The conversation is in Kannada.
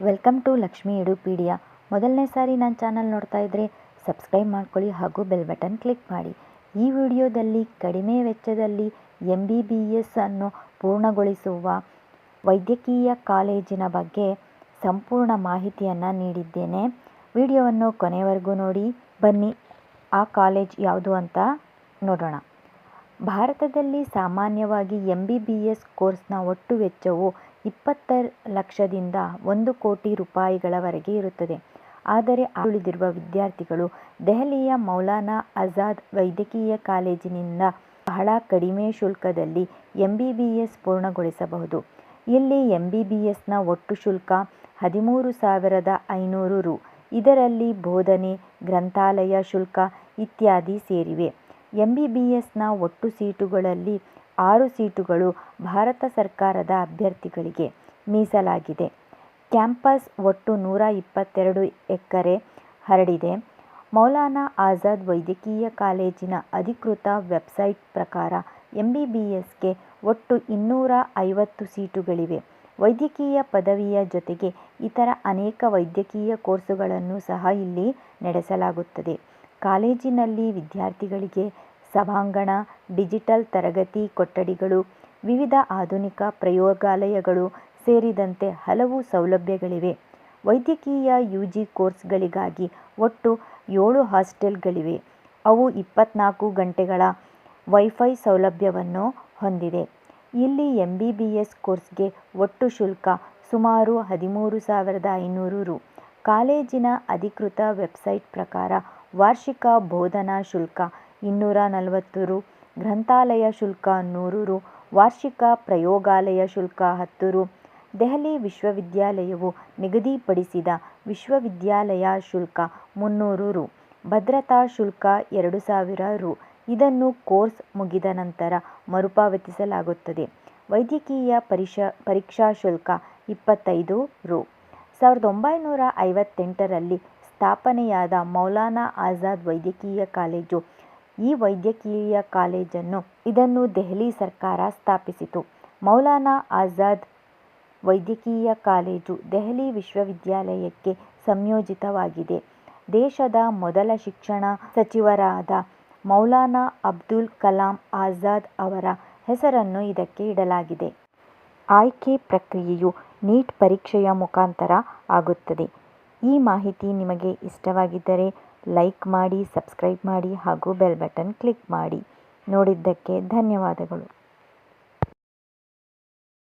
ವೆಲ್ಕಮ್ ಟು ಲಕ್ಷ್ಮಿ ಎಡುಪೀಡಿಯಾ ಮೊದಲನೇ ಸಾರಿ ನನ್ನ ಚಾನಲ್ ನೋಡ್ತಾ ಇದ್ದರೆ ಸಬ್ಸ್ಕ್ರೈಬ್ ಮಾಡ್ಕೊಳ್ಳಿ ಹಾಗೂ ಬೆಲ್ ಬಟನ್ ಕ್ಲಿಕ್ ಮಾಡಿ. ಈ ವಿಡಿಯೋದಲ್ಲಿ ಕಡಿಮೆ ವೆಚ್ಚದಲ್ಲಿ ಎಂ ಬಿ ಬಿ ಎಸ್ ಅನ್ನು ಪೂರ್ಣಗೊಳಿಸುವ ವೈದ್ಯಕೀಯ ಕಾಲೇಜಿನ ಬಗ್ಗೆ ಸಂಪೂರ್ಣ ಮಾಹಿತಿಯನ್ನು ನೀಡಿದ್ದೇನೆ. ವಿಡಿಯೋವನ್ನು ಕೊನೆವರೆಗೂ ನೋಡಿ, ಬನ್ನಿ ಆ ಕಾಲೇಜ್ ಯಾವುದು ಅಂತ ನೋಡೋಣ. ಭಾರತದಲ್ಲಿ ಸಾಮಾನ್ಯವಾಗಿ ಎಂ ಬಿ ಬಿ ಎಸ್ ಕೋರ್ಸ್ನ ಒಟ್ಟು ವೆಚ್ಚವು ಇಪ್ಪತ್ತ ಲಕ್ಷದಿಂದ ಒಂದು ಕೋಟಿ ರೂಪಾಯಿಗಳವರೆಗೆ ಇರುತ್ತದೆ. ಆದರೆ ಉಳಿದಿರುವ ವಿದ್ಯಾರ್ಥಿಗಳು ದೆಹಲಿಯ ಮೌಲಾನಾ ಆಜಾದ್ ವೈದ್ಯಕೀಯ ಕಾಲೇಜಿನಿಂದ ಬಹಳ ಕಡಿಮೆ ಶುಲ್ಕದಲ್ಲಿ ಎಂ ಬಿ ಎಸ್ ಪೂರ್ಣಗೊಳಿಸಬಹುದು. ಇಲ್ಲಿ ಎಂ ಬಿ ಬಿ ಎಸ್ನ ಒಟ್ಟು ಶುಲ್ಕ ಹದಿಮೂರು ಸಾವಿರದ ಐನೂರು ರು. ಇದರಲ್ಲಿ ಬೋಧನೆ, ಗ್ರಂಥಾಲಯ ಶುಲ್ಕ ಇತ್ಯಾದಿ ಸೇರಿವೆ. ಎಂ ಬಿ ಬಿ ಎಸ್ನ ಒಟ್ಟು ಸೀಟುಗಳಲ್ಲಿ ಆರು ಸೀಟುಗಳು ಭಾರತ ಸರ್ಕಾರದ ಅಭ್ಯರ್ಥಿಗಳಿಗೆ ಮೀಸಲಾಗಿದೆ. ಕ್ಯಾಂಪಸ್ ಒಟ್ಟು ನೂರ ಇಪ್ಪತ್ತೆರಡು ಎಕರೆ ಹರಡಿದೆ. ಮೌಲಾನಾ ಆಜಾದ್ ವೈದ್ಯಕೀಯ ಕಾಲೇಜಿನ ಅಧಿಕೃತ ವೆಬ್ಸೈಟ್ ಪ್ರಕಾರ ಎಂ ಬಿ ಬಿ ಎಸ್ಗೆ ಒಟ್ಟು ಇನ್ನೂರ ಐವತ್ತು ಸೀಟುಗಳಿವೆ. ವೈದ್ಯಕೀಯ ಪದವಿಯ ಜೊತೆಗೆ ಇತರ ಅನೇಕ ವೈದ್ಯಕೀಯ ಕೋರ್ಸುಗಳನ್ನು ಸಹ ಇಲ್ಲಿ ನಡೆಸಲಾಗುತ್ತದೆ. ಕಾಲೇಜಿನಲ್ಲಿ ವಿದ್ಯಾರ್ಥಿಗಳಿಗೆ ಸಭಾಂಗಣ, ಡಿಜಿಟಲ್ ತರಗತಿ ಕೊಠಡಿಗಳು, ವಿವಿಧ ಆಧುನಿಕ ಪ್ರಯೋಗಾಲಯಗಳು ಸೇರಿದಂತೆ ಹಲವು ಸೌಲಭ್ಯಗಳಿವೆ. ವೈದ್ಯಕೀಯ ಯು ಜಿ ಕೋರ್ಸ್ಗಳಿಗಾಗಿ ಒಟ್ಟು ಏಳು ಹಾಸ್ಟೆಲ್ಗಳಿವೆ. ಅವು ಇಪ್ಪತ್ನಾಲ್ಕು ಗಂಟೆಗಳ ವೈಫೈ ಸೌಲಭ್ಯವನ್ನು ಹೊಂದಿದೆ. ಇಲ್ಲಿ ಎಂ ಬಿ ಬಿ ಎಸ್ ಕೋರ್ಸ್ಗೆ ಒಟ್ಟು ಶುಲ್ಕ ಸುಮಾರು ಹದಿಮೂರು ಸಾವಿರದ ಐನೂರು ರು. ಕಾಲೇಜಿನ ಅಧಿಕೃತ ವೆಬ್ಸೈಟ್ ಪ್ರಕಾರ ವಾರ್ಷಿಕ ಬೋಧನಾ ಶುಲ್ಕ ಇನ್ನೂರ ನಲವತ್ತು ರು, ಗ್ರಂಥಾಲಯ ಶುಲ್ಕ ನೂರು ರು, ವಾರ್ಷಿಕ ಪ್ರಯೋಗಾಲಯ ಶುಲ್ಕ ಹತ್ತು ರು. ದೆಹಲಿ ವಿಶ್ವವಿದ್ಯಾಲಯವು ನಿಗದಿಪಡಿಸಿದ ವಿಶ್ವವಿದ್ಯಾಲಯ ಶುಲ್ಕ ಮುನ್ನೂರು ರು. ಭದ್ರತಾ ಶುಲ್ಕ ಎರಡು ಸಾವಿರ ರು. ಇದನ್ನು ಕೋರ್ಸ್ ಮುಗಿದ ನಂತರ ಮರುಪಾವತಿಸಲಾಗುತ್ತದೆ. ವೈದ್ಯಕೀಯ ಪರಿಷ, ಪರೀಕ್ಷಾ ಶುಲ್ಕ ಇಪ್ಪತ್ತೈದು ರು. ಸಾವಿರದ ಒಂಬೈನೂರ ಐವತ್ತೆಂಟರಲ್ಲಿ ಸ್ಥಾಪನೆಯಾದ ಮೌಲಾನಾ ಆಜಾದ್ ವೈದ್ಯಕೀಯ ಕಾಲೇಜು ಈ ವೈದ್ಯಕೀಯ ಕಾಲೇಜನ್ನು ಇದನ್ನು ದೆಹಲಿ ಸರ್ಕಾರ ಸ್ಥಾಪಿಸಿತು. ಮೌಲಾನಾ ಆಜಾದ್ ವೈದ್ಯಕೀಯ ಕಾಲೇಜು ದೆಹಲಿ ವಿಶ್ವವಿದ್ಯಾಲಯಕ್ಕೆ ಸಂಯೋಜಿತವಾಗಿದೆ. ದೇಶದ ಮೊದಲ ಶಿಕ್ಷಣ ಸಚಿವರಾದ ಮೌಲಾನಾ ಅಬ್ದುಲ್ ಕಲಾಂ ಆಜಾದ್ ಅವರ ಹೆಸರನ್ನು ಇದಕ್ಕೆ ಇಡಲಾಗಿದೆ. ಆಯ್ಕೆ ಪ್ರಕ್ರಿಯೆಯು ನೀಟ್ ಪರೀಕ್ಷೆಯ ಮುಖಾಂತರ ಆಗುತ್ತದೆ. ಈ ಮಾಹಿತಿ ನಿಮಗೆ ಇಷ್ಟವಾಗಿದ್ದರೆ ಲೈಕ್ ಮಾಡಿ, ಸಬ್ಸ್ಕ್ರೈಬ್ ಮಾಡಿ ಹಾಗೂ ಬೆಲ್ ಬಟನ್ ಕ್ಲಿಕ್ ಮಾಡಿ. ನೋಡಿದ್ದಕ್ಕೆ ಧನ್ಯವಾದಗಳು.